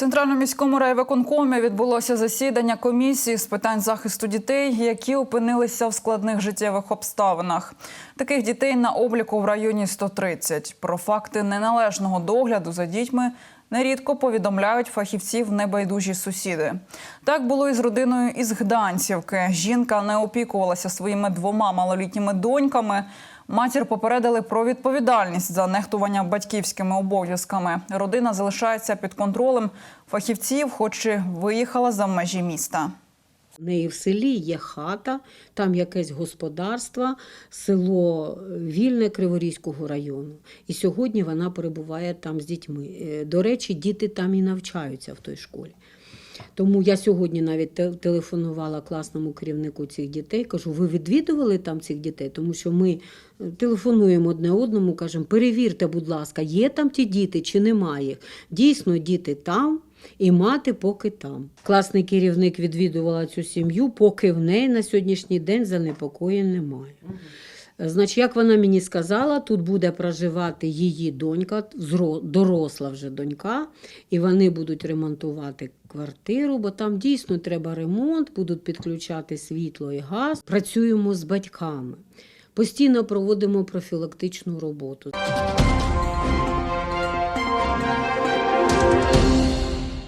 Центральному міському райвиконкомі відбулося засідання комісії з питань захисту дітей, які опинилися в складних життєвих обставинах. Таких дітей на обліку в районі 130. Про факти неналежного догляду за дітьми нерідко повідомляють фахівців небайдужі сусіди. Так було і з родиною із Гданцівки. Жінка не опікувалася своїми двома малолітніми доньками. Матір попередили про відповідальність за нехтування батьківськими обов'язками. Родина залишається під контролем фахівців, хоч і виїхала за межі міста. В неї в селі є хата, там якесь господарство, село Вільне Криворізького району. І сьогодні вона перебуває там з дітьми. Е, До речі, діти там і навчаються в той школі. Тому я сьогодні навіть телефонувала класному керівнику цих дітей. Кажу, ви відвідували там цих дітей? Тому що ми е, телефонуємо одне одному, кажемо, перевірте, будь ласка, є там ті діти чи немає. Дійсно, діти там. І мати поки там. Класний керівник відвідувала цю сім'ю, поки в неї на сьогоднішній день занепокоєнь немає. Значить, як вона мені сказала, тут буде проживати її донька, доросла вже донька, і вони будуть ремонтувати квартиру, бо там дійсно треба ремонт, будуть підключати світло і газ. Працюємо з батьками. Постійно проводимо профілактичну роботу.